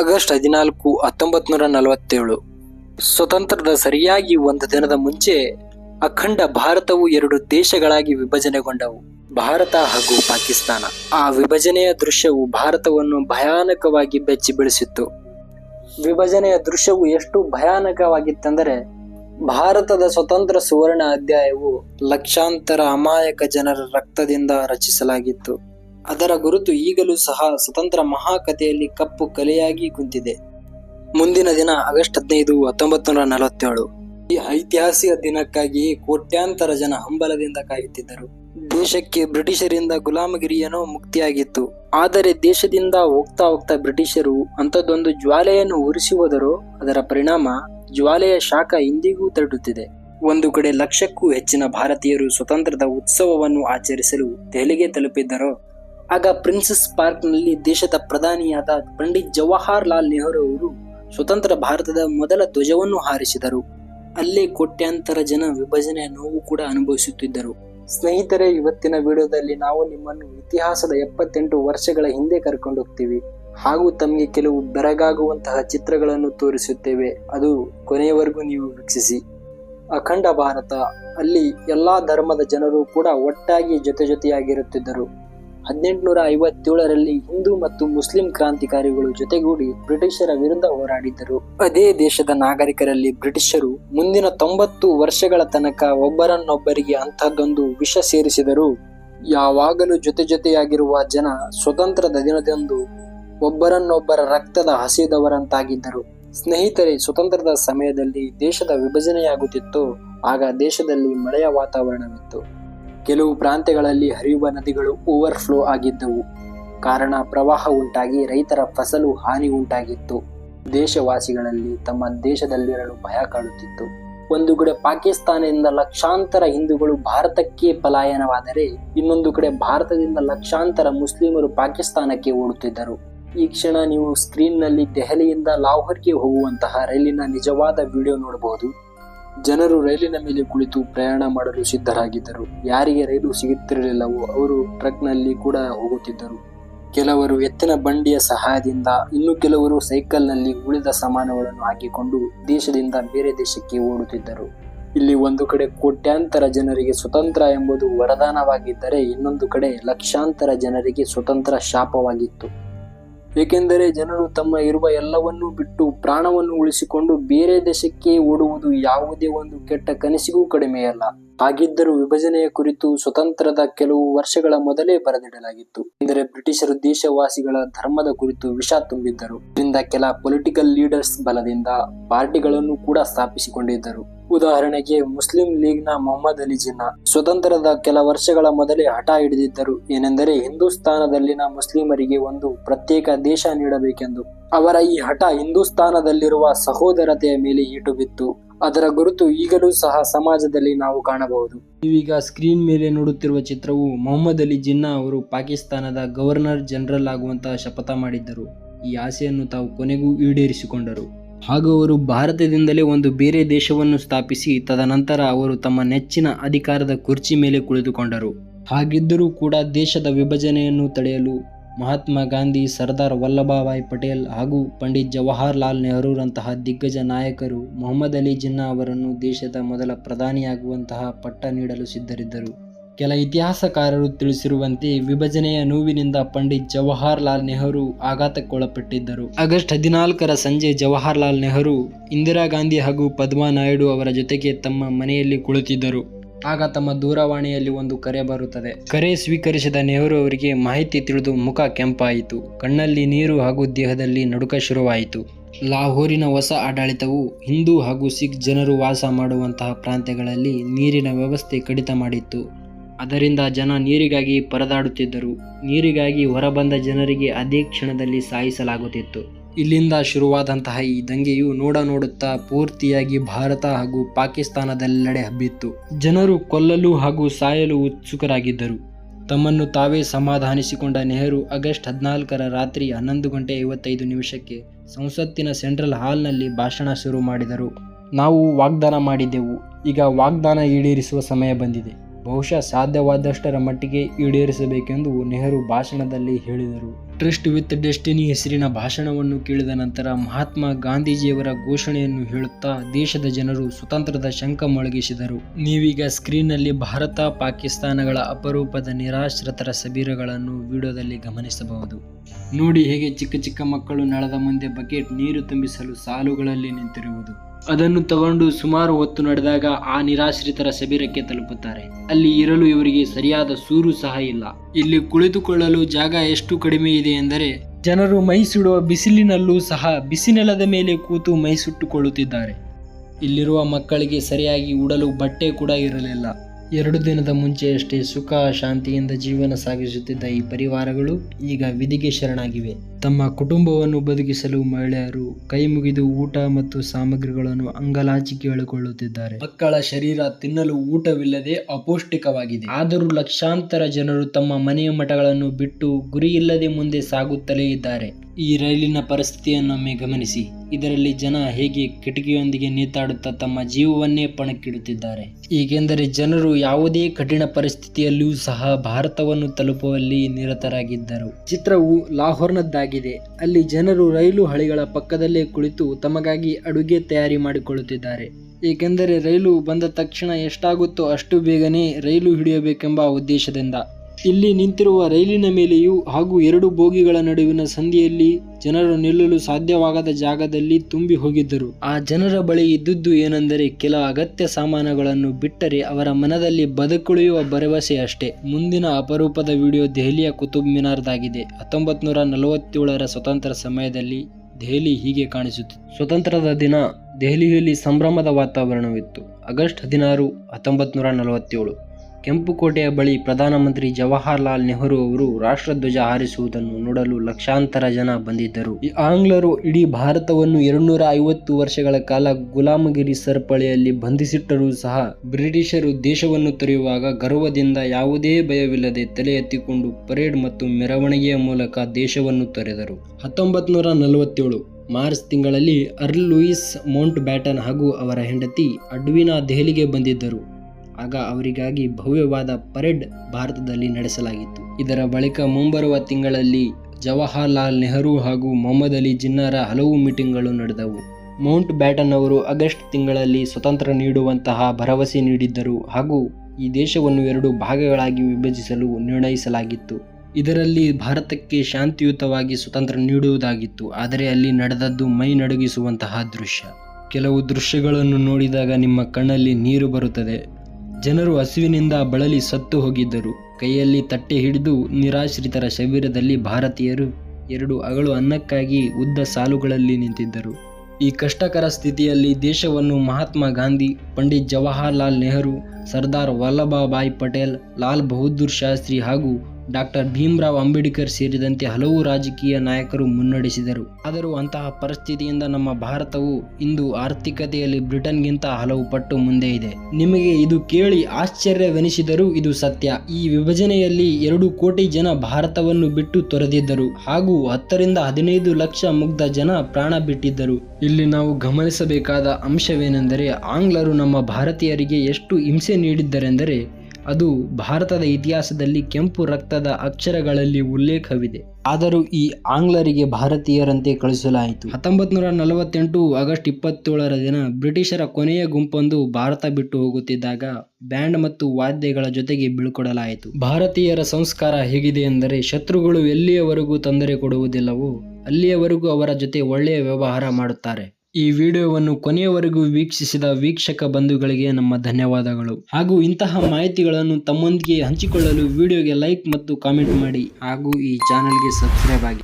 August ಹದಿನಾಲ್ಕು ಹತ್ತೊಂಬತ್ತು ನೂರ ನಲವತ್ತೇಳು. ಸ್ವತಂತ್ರದ ಸರಿಯಾಗಿ ಒಂದು ದಿನದ ಮುಂಚೆ ಅಖಂಡ ಭಾರತವು ಎರಡು ದೇಶಗಳಾಗಿ ವಿಭಜನೆಗೊಂಡವು, ಭಾರತ ಹಾಗೂ ಪಾಕಿಸ್ತಾನ. ಆ ವಿಭಜನೆಯ ದೃಶ್ಯವು ಭಾರತವನ್ನು ಭಯಾನಕವಾಗಿ ಬೆಚ್ಚಿ ಬೆಳೆಸಿತ್ತು ವಿಭಜನೆಯ ದೃಶ್ಯವು ಎಷ್ಟು ಭಯಾನಕವಾಗಿತ್ತೆಂದರೆ, ಭಾರತದ ಸ್ವತಂತ್ರ ಸುವರ್ಣ ಅಧ್ಯಾಯವು ಲಕ್ಷಾಂತರ ಅಮಾಯಕ ಜನರ ರಕ್ತದಿಂದ ರಚಿಸಲಾಗಿತ್ತು. ಅದರ ಗುರುತು ಈಗಲೂ ಸಹ ಸ್ವತಂತ್ರ ಮಹಾಕಥೆಯಲ್ಲಿ ಕಪ್ಪು ಕಲೆಯಾಗಿ ಕುಂತಿದೆ. ಮುಂದಿನ ದಿನ ಆಗಸ್ಟ್ ಹದಿನೈದು, ಹತ್ತೊಂಬತ್ತು ನೂರ ನಲವತ್ತೇಳು. ಈ ಐತಿಹಾಸಿಕ ದಿನಕ್ಕಾಗಿ ಕೋಟ್ಯಾಂತರ ಜನ ಹಂಬಲದಿಂದ ಕಾಯುತ್ತಿದ್ದರು. ದೇಶಕ್ಕೆ ಬ್ರಿಟಿಷರಿಂದ ಗುಲಾಮಗಿರಿಯನ್ನು ಮುಕ್ತಿಯಾಗಿತ್ತು. ಆದರೆ ದೇಶದಿಂದ ಹೋಗ್ತಾ ಹೋಗ್ತಾ ಬ್ರಿಟಿಷರು ಅಂಥದ್ದೊಂದು ಜ್ವಾಲೆಯನ್ನು ಉರಿಸಿ ಅದರ ಪರಿಣಾಮ ಜ್ವಾಲೆಯ ಶಾಖ ಇಂದಿಗೂ ತರಡುತ್ತಿದೆ. ಒಂದು ಕಡೆ ಲಕ್ಷಕ್ಕೂ ಹೆಚ್ಚಿನ ಭಾರತೀಯರು ಸ್ವತಂತ್ರದ ಉತ್ಸವವನ್ನು ಆಚರಿಸಲು ದೆಹಲಿಗೆ ತಲುಪಿದ್ದರೋ ಆಗ ಪ್ರಿನ್ಸಸ್ ಪಾರ್ಕ್ನಲ್ಲಿ ದೇಶದ ಪ್ರಧಾನಿಯಾದ ಪಂಡಿತ್ ಜವಾಹರ್ ಲಾಲ್ ನೆಹರು ಅವರು ಸ್ವತಂತ್ರ ಭಾರತದ ಮೊದಲ ಧ್ವಜವನ್ನು ಹಾರಿಸಿದರು. ಅಲ್ಲೇ ಕೋಟ್ಯಾಂತರ ಜನ ವಿಭಜನೆಯ ನೋವು ಕೂಡ ಅನುಭವಿಸುತ್ತಿದ್ದರು. ಸ್ನೇಹಿತರೆ, ಇವತ್ತಿನ ವಿಡಿಯೋದಲ್ಲಿ ನಾವು ನಿಮ್ಮನ್ನು ಇತಿಹಾಸದ ಎಪ್ಪತ್ತೆಂಟು ವರ್ಷಗಳ ಹಿಂದೆ ಕರ್ಕೊಂಡು ಹೋಗ್ತೀವಿ. ಹಾಗೂ ತಮಗೆ ಕೆಲವು ಬೆರಗಾಗುವಂತಹ ಚಿತ್ರಗಳನ್ನು ತೋರಿಸುತ್ತೇವೆ. ಅದು ಕೊನೆಯವರೆಗೂ ನೀವು ವೀಕ್ಷಿಸಿ. ಅಖಂಡ ಭಾರತ, ಅಲ್ಲಿ ಎಲ್ಲ ಧರ್ಮದ ಜನರು ಕೂಡ ಒಟ್ಟಾಗಿ ಜೊತೆ ಜೊತೆಯಾಗಿರುತ್ತಿದ್ದರು. ಹದಿನೆಂಟುನೂರ ಐವತ್ತೇಳರಲ್ಲಿ ಹಿಂದೂ ಮತ್ತು ಮುಸ್ಲಿಂ ಕ್ರಾಂತಿಕಾರಿಗಳು ಜೊತೆಗೂಡಿ ಬ್ರಿಟಿಷರ ವಿರುದ್ಧ ಹೋರಾಡಿದ್ದರು. ಅದೇ ದೇಶದ ನಾಗರಿಕರಲ್ಲಿ ಬ್ರಿಟಿಷರು ಮುಂದಿನ ತೊಂಬತ್ತು ವರ್ಷಗಳ ತನಕ ಒಬ್ಬರನ್ನೊಬ್ಬರಿಗೆ ಅಂತಹದ್ದೊಂದು ವಿಷ ಸೇರಿಸಿದರು. ಯಾವಾಗಲೂ ಜೊತೆ ಜೊತೆಯಾಗಿರುವ ಜನ ಸ್ವತಂತ್ರದ ದಿನದಂದು ಒಬ್ಬರನ್ನೊಬ್ಬರ ರಕ್ತದ ಹಸಿದವರಂತಾಗಿದ್ದರು. ಸ್ನೇಹಿತರೆ, ಸ್ವತಂತ್ರದ ಸಮಯದಲ್ಲಿ ದೇಶದ ವಿಭಜನೆಯಾಗುತ್ತಿತ್ತು, ಆಗ ದೇಶದಲ್ಲಿ ಮಳೆಯ ವಾತಾವರಣವಿತ್ತು. ಕೆಲವು ಪ್ರಾಂತ್ಯಗಳಲ್ಲಿ ಹರಿಯುವ ನದಿಗಳು ಓವರ್ಫ್ಲೋ ಆಗಿದ್ದವು. ಕಾರಣ ಪ್ರವಾಹ ಉಂಟಾಗಿ ರೈತರ ಫಸಲು ಹಾನಿ ಉಂಟಾಗಿತ್ತು. ದೇಶವಾಸಿಗಳಲ್ಲಿ ತಮ್ಮ ದೇಶದಲ್ಲಿರಲು ಭಯ ಕಾಡುತ್ತಿತ್ತು. ಒಂದು ಕಡೆ ಪಾಕಿಸ್ತಾನದಿಂದ ಲಕ್ಷಾಂತರ ಹಿಂದೂಗಳು ಭಾರತಕ್ಕೆ ಪಲಾಯನವಾದರೆ, ಇನ್ನೊಂದು ಕಡೆ ಭಾರತದಿಂದ ಲಕ್ಷಾಂತರ ಮುಸ್ಲಿಮರು ಪಾಕಿಸ್ತಾನಕ್ಕೆ ಓಡುತ್ತಿದ್ದರು. ಈ ಕ್ಷಣ ನೀವು ಸ್ಕ್ರೀನ್ನಲ್ಲಿ ದೆಹಲಿಯಿಂದ ಲಾಹೋರ್ಗೆ ಹೋಗುವಂತಹ ರೈಲಿನ ನಿಜವಾದ ವಿಡಿಯೋ ನೋಡಬಹುದು ಜನರು ರೈಲಿನ ಮೇಲೆ ಕುಳಿತು ಪ್ರಯಾಣ ಮಾಡಲು ಸಿದ್ಧರಾಗಿದ್ದರು. ಯಾರಿಗೆ ರೈಲು ಸಿಗುತ್ತಿರಲಿಲ್ಲವೋ ಅವರು ಟ್ರಕ್ನಲ್ಲಿ ಕೂಡ ಹೋಗುತ್ತಿದ್ದರು. ಕೆಲವರು ಎತ್ತಿನ ಬಂಡಿಯ ಸಹಾಯದಿಂದ, ಇನ್ನು ಕೆಲವರು ಸೈಕಲ್ನಲ್ಲಿ ಉಳಿದ ಸಾಮಾನುಗಳನ್ನು ಹಾಕಿಕೊಂಡು ದೇಶದಿಂದ ಬೇರೆ ದೇಶಕ್ಕೆ ಓಡುತ್ತಿದ್ದರು. ಇಲ್ಲಿ ಒಂದು ಕಡೆ ಕೋಟ್ಯಾಂತರ ಜನರಿಗೆ ಸ್ವತಂತ್ರ ಎಂಬುದು ವರದಾನವಾಗಿದ್ದರೆ, ಇನ್ನೊಂದು ಕಡೆ ಲಕ್ಷಾಂತರ ಜನರಿಗೆ ಸ್ವತಂತ್ರ ಶಾಪವಾಗಿತ್ತು. ಏಕೆಂದರೆ ಜನರು ತಮ್ಮ ಇರುವ ಎಲ್ಲವನ್ನೂ ಬಿಟ್ಟು ಪ್ರಾಣವನ್ನು ಉಳಿಸಿಕೊಂಡು ಬೇರೆ ದೇಶಕ್ಕೆ ಓಡುವುದು ಯಾವುದೇ ಒಂದು ಕೆಟ್ಟ ಕನಸಿಗೂ ಕಡಿಮೆಯಲ್ಲ. ಹಾಗಿದ್ದರೂ ವಿಭಜನೆಯ ಕುರಿತು ಸ್ವತಂತ್ರದ ಕೆಲವು ವರ್ಷಗಳ ಮೊದಲೇ ಬರೆದಿಡಲಾಗಿತ್ತು. ಎಂದರೆ ಬ್ರಿಟಿಷರು ದೇಶವಾಸಿಗಳ ಧರ್ಮದ ಕುರಿತು ವಿಷ ತುಂಬಿದ್ದರು. ಇದರಿಂದ ಕೆಲ ಪೊಲಿಟಿಕಲ್ ಲೀಡರ್ಸ್ ಬಲದಿಂದ ಪಾರ್ಟಿಗಳನ್ನು ಕೂಡ ಸ್ಥಾಪಿಸಿಕೊಂಡಿದ್ದರು. ಉದಾಹರಣೆಗೆ ಮುಸ್ಲಿಂ ಲೀಗ್ನ ಮೊಹಮ್ಮದ್ ಅಲಿ ಜಿನ್ನಾ. ಸ್ವತಂತ್ರದ ಕೆಲ ವರ್ಷಗಳ ಮೊದಲೇ ಹಠ ಹಿಡಿದಿದ್ದರು. ಏನೆಂದರೆ ಹಿಂದೂಸ್ತಾನದಲ್ಲಿನ ಮುಸ್ಲಿಮರಿಗೆ ಒಂದು ಪ್ರತ್ಯೇಕ ದೇಶ ನೀಡಬೇಕೆಂದು. ಅವರ ಈ ಹಠ ಹಿಂದೂಸ್ತಾನದಲ್ಲಿರುವ ಸಹೋದರತೆಯ ಮೇಲೆ ಏಟು ಬಿತ್ತು ಅದರ ಗುರುತು ಈಗಲೂ ಸಹ ಸಮಾಜದಲ್ಲಿ ನಾವು ಕಾಣಬಹುದು. ಇವೀಗ ಸ್ಕ್ರೀನ್ ಮೇಲೆ ನೋಡುತ್ತಿರುವ ಚಿತ್ರವು ಮೊಹಮ್ಮದ್ ಅಲಿ ಜಿನ್ನಾ ಅವರು ಪಾಕಿಸ್ತಾನದ ಗವರ್ನರ್ ಜನರಲ್ ಆಗುವಂತಹ ಶಪಥ ಮಾಡಿದ್ದರು. ಈ ಆಸೆಯನ್ನು ತಾವು ಕೊನೆಗೂ ಈಡೇರಿಸಿಕೊಂಡರು. ಹಾಗೂ ಅವರು ಭಾರತದಿಂದಲೇ ಒಂದು ಬೇರೆ ದೇಶವನ್ನು ಸ್ಥಾಪಿಸಿ, ತದನಂತರ ಅವರು ತಮ್ಮ ನೆಚ್ಚಿನ ಅಧಿಕಾರದ ಕುರ್ಚಿ ಮೇಲೆ ಕುಳಿತುಕೊಂಡರು. ಹಾಗಿದ್ದರೂ ಕೂಡ ದೇಶದ ವಿಭಜನೆಯನ್ನು ತಡೆಯಲು ಮಹಾತ್ಮ ಗಾಂಧಿ ಸರ್ದಾರ್ ವಲ್ಲಭಭಾಯ್ ಪಟೇಲ್ ಹಾಗೂ ಪಂಡಿತ್ ಜವಾಹರ್ಲಾಲ್ ನೆಹರೂರಂತಹ ದಿಗ್ಗಜ ನಾಯಕರು ಮೊಹಮ್ಮದ್ ಅಲಿ ಜಿನ್ನಾ ಅವರನ್ನು ದೇಶದ ಮೊದಲ ಪ್ರಧಾನಿಯಾಗುವಂತಹ ಪಟ್ಟ ನೀಡಲು ಸಿದ್ಧರಿದ್ದರು. ಕೆಲ ಇತಿಹಾಸಕಾರರು ತಿಳಿಸಿರುವಂತೆ ವಿಭಜನೆಯ ನೋವಿನಿಂದ ಪಂಡಿತ್ ಜವಾಹರ್ಲಾಲ್ ನೆಹರು ಆಘಾತಕ್ಕೊಳಪಟ್ಟಿದ್ದರು. ಆಗಸ್ಟ್ ಹದಿನಾಲ್ಕರ ಸಂಜೆ ಜವಾಹರ್ಲಾಲ್ ನೆಹರು ಇಂದಿರಾ ಗಾಂಧಿ ಹಾಗೂ ಪದ್ಮಾ ನಾಯ್ಡು ಅವರ ಜೊತೆಗೆ ತಮ್ಮ ಮನೆಯಲ್ಲಿ ಕುಳಿತಿದ್ದರು. ಆಗ ತಮ್ಮ ದೂರವಾಣಿಯಲ್ಲಿ ಒಂದು ಕರೆ ಬರುತ್ತದೆ. ಕರೆ ಸ್ವೀಕರಿಸಿದ ನೆಹರು ಅವರಿಗೆ ಮಾಹಿತಿ ತಿಳಿದು ಮುಖ ಕೆಂಪಾಯಿತು. ಕಣ್ಣಲ್ಲಿ ನೀರು ಹಾಗೂ ದೇಹದಲ್ಲಿ ನಡುಕ ಶುರುವಾಯಿತು. ಲಾಹೋರಿನ ಹೊಸ ಆಡಳಿತವು ಹಿಂದೂ ಹಾಗೂ ಸಿಖ್ ಜನರು ವಾಸ ಮಾಡುವಂತಹ ಪ್ರಾಂತ್ಯಗಳಲ್ಲಿ ನೀರಿನ ವ್ಯವಸ್ಥೆ ಕಡಿತ ಮಾಡಿತ್ತು. ಅದರಿಂದ ಜನ ನೀರಿಗಾಗಿ ಪರದಾಡುತ್ತಿದ್ದರು. ನೀರಿಗಾಗಿ ಹೊರಬಂದ ಜನರಿಗೆ ಅದೇ ಕ್ಷಣದಲ್ಲಿ ಸಾಯಿಸಲಾಗುತ್ತಿತ್ತು. ಇಲ್ಲಿಂದ ಶುರುವಾದಂತಹ ಈ ದಂಗೆಯು ನೋಡ ನೋಡುತ್ತಾ ಪೂರ್ತಿಯಾಗಿ ಭಾರತ ಹಾಗೂ ಪಾಕಿಸ್ತಾನದೆಲ್ಲೆಡೆ ಹಬ್ಬಿತ್ತು. ಜನರು ಕೊಲ್ಲಲು ಹಾಗೂ ಸಾಯಲು ಉತ್ಸುಕರಾಗಿದ್ದರು. ತಮ್ಮನ್ನು ತಾವೇ ಸಮಾಧಾನಿಸಿಕೊಂಡ ನೆಹರು ಆಗಸ್ಟ್ ಹದಿನಾಲ್ಕರ ರಾತ್ರಿ ಹನ್ನೊಂದು ಗಂಟೆ ಐವತ್ತೈದು ನಿಮಿಷಕ್ಕೆ ಸಂಸತ್ತಿನ ಸೆಂಟ್ರಲ್ ಹಾಲ್ನಲ್ಲಿ ಭಾಷಣ ಶುರು ಮಾಡಿದರು. ನಾವು ವಾಗ್ದಾನ ಮಾಡಿದ್ದೆವು. ಈಗ ವಾಗ್ದಾನ ಈಡೇರಿಸುವ ಸಮಯ ಬಂದಿದೆ. ಬಹುಶಃ ಸಾಧ್ಯವಾದಷ್ಟರ ಮಟ್ಟಿಗೆ ಈಡೇರಿಸಬೇಕೆಂದು ನೆಹರು ಭಾಷಣದಲ್ಲಿ ಹೇಳಿದರು. ಟ್ರಸ್ಟ್ ವಿತ್ ಡೆಸ್ಟಿನಿ ಹೆಸರಿನ ಭಾಷಣವನ್ನು ಕೇಳಿದ ನಂತರ ಮಹಾತ್ಮ ಗಾಂಧೀಜಿಯವರ ಘೋಷಣೆಯನ್ನು ಹೇಳುತ್ತಾ ದೇಶದ ಜನರು ಸ್ವತಂತ್ರದ ಶಂಕ ಮೊಳಗಿಸಿದರು. ನೀವೀಗ ಸ್ಕ್ರೀನ್ನಲ್ಲಿ ಭಾರತ, ಪಾಕಿಸ್ತಾನಗಳ ಅಪರೂಪದ ನಿರಾಶ್ರಿತರ ಸಬೀರಗಳನ್ನು ವಿಡಿಯೋದಲ್ಲಿ ಗಮನಿಸಬಹುದು. ನೋಡಿ ಹೇಗೆ ಚಿಕ್ಕ ಚಿಕ್ಕ ಮಕ್ಕಳು ನಳದ ಮುಂದೆ ಬಕೆಟ್ ನೀರು ತುಂಬಿಸಲು ಸಾಲುಗಳಲ್ಲಿ ನಿಂತಿರುವುದು. ಅದನ್ನು ತಗೊಂಡು ಸುಮಾರು ಹೊತ್ತು ನಡೆದಾಗ ಆ ನಿರಾಶ್ರಿತರ ಶಿಬಿರಕ್ಕೆ ತಲುಪುತ್ತಾರೆ. ಅಲ್ಲಿ ಇರಲು ಇವರಿಗೆ ಸರಿಯಾದ ಸೂರು ಸಹ ಇಲ್ಲ. ಇಲ್ಲಿ ಕುಳಿತುಕೊಳ್ಳಲು ಜಾಗ ಎಷ್ಟು ಕಡಿಮೆ ಇದೆ ಎಂದರೆ, ಜನರು ಮೈ ಸುಡುವ ಬಿಸಿಲಿನಲ್ಲೂ ಸಹ ಬಿಸಿನೆಲದ ಮೇಲೆ ಕೂತು ಮೈ ಸುಟ್ಟುಕೊಳ್ಳುತ್ತಿದ್ದಾರೆ ಇಲ್ಲಿರುವ ಮಕ್ಕಳಿಗೆ ಸರಿಯಾಗಿ ಉಡಲು ಬಟ್ಟೆ ಕೂಡ ಇರಲಿಲ್ಲ. ಎರಡು ದಿನದ ಮುಂಚೆಯಷ್ಟೇ ಸುಖ, ಶಾಂತಿಯಿಂದ ಜೀವನ ಸಾಗಿಸುತ್ತಿದ್ದ ಈ ಪರಿವಾರಗಳು ಈಗ ವಿಧಿಗೆ ಶರಣಾಗಿವೆ. ತಮ್ಮ ಕುಟುಂಬವನ್ನು ಬದುಕಿಸಲು ಮಹಿಳೆಯರು ಕೈ ಮುಗಿದು ಊಟ ಮತ್ತು ಸಾಮಗ್ರಿಗಳನ್ನು ಅಂಗಲಾಚಿ ಕೇಳಿಕೊಳ್ಳುತ್ತಿದ್ದಾರೆ ಮಕ್ಕಳ ಶರೀರ ತಿನ್ನಲು ಊಟವಿಲ್ಲದೆ ಅಪೌಷ್ಟಿಕವಾಗಿದೆ. ಆದರೂ ಲಕ್ಷಾಂತರ ಜನರು ತಮ್ಮ ಮನೆಯ ಮಠಗಳನ್ನು ಬಿಟ್ಟು ಗುರಿಯಿಲ್ಲದೆ ಮುಂದೆ ಸಾಗುತ್ತಲೇ ಇದ್ದಾರೆ. ಈ ರೈಲಿನ ಪರಿಸ್ಥಿತಿಯನ್ನೊಮ್ಮೆ ಗಮನಿಸಿ. ಇದರಲ್ಲಿ ಜನ ಹೇಗೆ ಕಿಟಕಿಯೊಂದಿಗೆ ನೇತಾಡುತ್ತಾ ತಮ್ಮ ಜೀವವನ್ನೇ ಪಣಕ್ಕಿಡುತ್ತಿದ್ದಾರೆ. ಏಕೆಂದರೆ ಜನರು ಯಾವುದೇ ಕಠಿಣ ಪರಿಸ್ಥಿತಿಯಲ್ಲಿಯೂ ಸಹ ಭಾರತವನ್ನು ತಲುಪುವಲ್ಲಿ ನಿರತರಾಗಿದ್ದರು. ಚಿತ್ರವು ಲಾಹೋರ್ನದ್ದಾಗಿದೆ. ಅಲ್ಲಿ ಜನರು ರೈಲು ಹಳಿಗಳ ಪಕ್ಕದಲ್ಲೇ ಕುಳಿತು ತಮಗಾಗಿ ಅಡುಗೆ ತಯಾರಿ ಮಾಡಿಕೊಳ್ಳುತ್ತಿದ್ದಾರೆ. ಏಕೆಂದರೆ ರೈಲು ಬಂದ ತಕ್ಷಣ ಎಷ್ಟಾಗುತ್ತೋ ಅಷ್ಟು ಬೇಗನೆ ರೈಲು ಹಿಡಿಯಬೇಕೆಂಬ ಉದ್ದೇಶದಿಂದ. ಇಲ್ಲಿ ನಿಂತಿರುವ ರೈಲಿನ ಮೇಲೆಯೂ ಹಾಗೂ ಎರಡು ಬೋಗಿಗಳ ನಡುವಿನ ಸಂಧಿಯಲ್ಲಿ ಜನರು ನಿಲ್ಲಲು ಸಾಧ್ಯವಾಗದ ಜಾಗದಲ್ಲಿ ತುಂಬಿ ಹೋಗಿದ್ದರು. ಆ ಜನರ ಬಳಿ ಇದ್ದುದ್ದು ಏನೆಂದರೆ ಕೆಲ ಅಗತ್ಯ ಸಾಮಾನುಗಳನ್ನು ಬಿಟ್ಟರೆ ಅವರ ಮನದಲ್ಲಿ ಬದುಕುಳಿಯುವ ಭರವಸೆ ಅಷ್ಟೇ. ಮುಂದಿನ ಅಪರೂಪದ ವಿಡಿಯೋ ದೆಹಲಿಯ ಕುತುಬ್ ಮಿನಾರ್ದಾಗಿದೆ. ಹತ್ತೊಂಬತ್ತು ನೂರ ನಲವತ್ತೇಳರ ಸ್ವತಂತ್ರ ಸಮಯದಲ್ಲಿ ದೆಹಲಿ ಹೀಗೆ ಕಾಣಿಸುತ್ತಿತ್ತು. ಸ್ವತಂತ್ರದ ದಿನ ದೆಹಲಿಯಲ್ಲಿ ಸಂಭ್ರಮದ ವಾತಾವರಣವಿತ್ತು. ಆಗಸ್ಟ್ ಹದಿನಾರು ಹತ್ತೊಂಬತ್ತು ನೂರ ನಲವತ್ತೇಳು. ಕೆಂಪುಕೋಟೆಯ ಬಳಿ ಪ್ರಧಾನಮಂತ್ರಿ ಜವಾಹರಲಾಲ್ ನೆಹರು ಅವರು ರಾಷ್ಟ್ರಧ್ವಜ ಹಾರಿಸುವುದನ್ನು ನೋಡಲು ಲಕ್ಷಾಂತರ ಜನ ಬಂದಿದ್ದರು. ಈ ಆಂಗ್ಲರು ಇಡೀ ಭಾರತವನ್ನು ಎರಡ್ನೂರ ಐವತ್ತು ವರ್ಷಗಳ ಕಾಲ ಗುಲಾಮಗಿರಿ ಸರಪಳಿಯಲ್ಲಿ ಬಂಧಿಸಿಟ್ಟರೂ ಸಹ ಬ್ರಿಟಿಷರು ದೇಶವನ್ನು ತೊರೆಯುವಾಗ ಗರ್ವದಿಂದ ಯಾವುದೇ ಭಯವಿಲ್ಲದೆ ತಲೆ ಎತ್ತಿಕೊಂಡು ಪರೇಡ್ ಮತ್ತು ಮೆರವಣಿಗೆಯ ಮೂಲಕ ದೇಶವನ್ನು ತೊರೆದರು. ಹತ್ತೊಂಬತ್ತು ನೂರ ನಲವತ್ತೇಳು ಮಾರ್ಚ್ ತಿಂಗಳಲ್ಲಿ ಅರ್ಲ್ ಲೂಯಿಸ್ ಮೌಂಟ್ ಬ್ಯಾಟನ್ ಹಾಗೂ ಅವರ ಹೆಂಡತಿ ಅಡ್ವಿನಾ ದೆಹಲಿಗೆ ಬಂದಿದ್ದರು. ಆಗ ಅವರಿಗಾಗಿ ಭವ್ಯವಾದ ಪರೇಡ್ ಭಾರತದಲ್ಲಿ ನಡೆಸಲಾಗಿತ್ತು. ಇದರ ಬಳಿಕ ಮುಂಬರುವ ತಿಂಗಳಲ್ಲಿ ಜವಾಹರ್ಲಾಲ್ ನೆಹರು ಹಾಗೂ ಮೊಹಮ್ಮದ್ ಅಲಿ ಜಿನ್ನಾರ ಹಲವು ಮೀಟಿಂಗ್ಗಳು ನಡೆದವು. ಮೌಂಟ್ ಬ್ಯಾಟನ್ ಅವರು ಆಗಸ್ಟ್ ತಿಂಗಳಲ್ಲಿ ಸ್ವತಂತ್ರ ನೀಡುವಂತಹ ಭರವಸೆ ನೀಡಿದ್ದರು ಹಾಗೂ ಈ ದೇಶವನ್ನು ಎರಡು ಭಾಗಗಳಾಗಿ ವಿಭಜಿಸಲು ನಿರ್ಣಯಿಸಲಾಗಿತ್ತು. ಇದರಲ್ಲಿ ಭಾರತಕ್ಕೆ ಶಾಂತಿಯುತವಾಗಿ ಸ್ವತಂತ್ರ ನೀಡುವುದಾಗಿತ್ತು, ಆದರೆ ಅಲ್ಲಿ ನಡೆದದ್ದು ಮೈ ನಡುಗಿಸುವಂತಹ ದೃಶ್ಯ. ಕೆಲವು ದೃಶ್ಯಗಳನ್ನು ನೋಡಿದಾಗ ನಿಮ್ಮ ಕಣ್ಣಲ್ಲಿ ನೀರು ಬರುತ್ತದೆ. ಜನರು ಹಸಿವಿನಿಂದ ಬಳಲಿ ಸತ್ತು ಹೋಗಿದ್ದರು. ಕೈಯಲ್ಲಿ ತಟ್ಟೆ ಹಿಡಿದು ನಿರಾಶ್ರಿತರ ಶಿಬಿರದಲ್ಲಿ ಭಾರತೀಯರು ಎರಡು ಅಗಳು ಅನ್ನಕ್ಕಾಗಿ ಉದ್ದ ಸಾಲುಗಳಲ್ಲಿ ನಿಂತಿದ್ದರು. ಈ ಕಷ್ಟಕರ ಸ್ಥಿತಿಯಲ್ಲಿ ದೇಶವನ್ನು ಮಹಾತ್ಮ ಗಾಂಧಿ, ಪಂಡಿತ್ ಜವಾಹರ್ಲಾಲ್ ನೆಹರು, ಸರ್ದಾರ್ ವಲ್ಲಭಭಾಯ್ ಪಟೇಲ್, ಲಾಲ್ ಬಹದ್ದೂರ್ ಶಾಸ್ತ್ರಿ ಹಾಗೂ ಡಾಕ್ಟರ್ ಭೀಮರಾವ್ ಅಂಬೇಡ್ಕರ್ ಸೇರಿದಂತೆ ಹಲವು ರಾಜಕೀಯ ನಾಯಕರು ಮುನ್ನಡೆಸಿದರು. ಆದರೂ ಅಂತಹ ಪರಿಸ್ಥಿತಿಯಿಂದ ನಮ್ಮ ಭಾರತವು ಇಂದು ಆರ್ಥಿಕತೆಯಲ್ಲಿ ಬ್ರಿಟನ್ಗಿಂತ ಹಲವು ಪಟ್ಟು ಮುಂದೆ ಇದೆ. ನಿಮಗೆ ಇದು ಕೇಳಿ ಆಶ್ಚರ್ಯವೆನಿಸಿದರೂ ಇದು ಸತ್ಯ. ಈ ವಿಭಜನೆಯಲ್ಲಿ ಎರಡು ಕೋಟಿ ಜನ ಭಾರತವನ್ನು ಬಿಟ್ಟು ತೊರೆದಿದ್ದರು. ಹಾಗೂ ಹತ್ತರಿಂದ ಹದಿನೈದು ಲಕ್ಷ ಮುಗ್ಧ ಜನ ಪ್ರಾಣ ಬಿಟ್ಟಿದ್ದರು. ಇಲ್ಲಿ ನಾವು ಗಮನಿಸಬೇಕಾದ ಅಂಶವೇನೆಂದರೆ, ಆಂಗ್ಲರು ನಮ್ಮ ಭಾರತೀಯರಿಗೆ ಎಷ್ಟು ಹಿಂಸೆ ನೀಡಿದ್ದರೆಂದರೆ ಅದು ಭಾರತದ ಇತಿಹಾಸದಲ್ಲಿ ಕೆಂಪು ರಕ್ತದ ಅಕ್ಷರಗಳಲ್ಲಿ ಉಲ್ಲೇಖವಿದೆ. ಆದರೂ ಈ ಆಂಗ್ಲರಿಗೆ ಭಾರತೀಯರಂತೆ ಕಳಿಸಲಾಯಿತು. ಹತ್ತೊಂಬತ್ತು ನೂರ ನಲವತ್ತೆಂಟು ಆಗಸ್ಟ್ ಇಪ್ಪತ್ತೇಳರ ದಿನ ಬ್ರಿಟಿಷರ ಕೊನೆಯ ಗುಂಪೊಂದು ಭಾರತ ಬಿಟ್ಟು ಹೋಗುತ್ತಿದ್ದಾಗ ಬ್ಯಾಂಡ್ ಮತ್ತು ವಾದ್ಯಗಳ ಜೊತೆಗೆ ಬೀಳ್ಕೊಡಲಾಯಿತು. ಭಾರತೀಯರ ಸಂಸ್ಕಾರ ಹೇಗಿದೆ ಎಂದರೆ ಶತ್ರುಗಳು ಎಲ್ಲಿಯವರೆಗೂ ತೊಂದರೆ ಕೊಡುವುದಿಲ್ಲವೋ ಅಲ್ಲಿಯವರೆಗೂ ಅವರ ಜೊತೆ ಒಳ್ಳೆಯ ವ್ಯವಹಾರ ಮಾಡುತ್ತಾರೆ. ಈ ವಿಡಿಯೋವನ್ನು ಕೊನೆಯವರೆಗೂ ವೀಕ್ಷಿಸಿದ ವೀಕ್ಷಕ ಬಂಧುಗಳಿಗೆ ನಮ್ಮ ಧನ್ಯವಾದಗಳು. ಹಾಗೂ ಇಂತಹ ಮಾಹಿತಿಗಳನ್ನು ತಮ್ಮೊಂದಿಗೆ ಹಂಚಿಕೊಳ್ಳಲು ವಿಡಿಯೋಗೆ ಲೈಕ್ ಮತ್ತು ಕಾಮೆಂಟ್ ಮಾಡಿ. ಹಾಗೂ ಈ ಚಾನೆಲ್ಗೆ ಸಬ್ಸ್ಕ್ರೈಬ್ ಆಗಿ.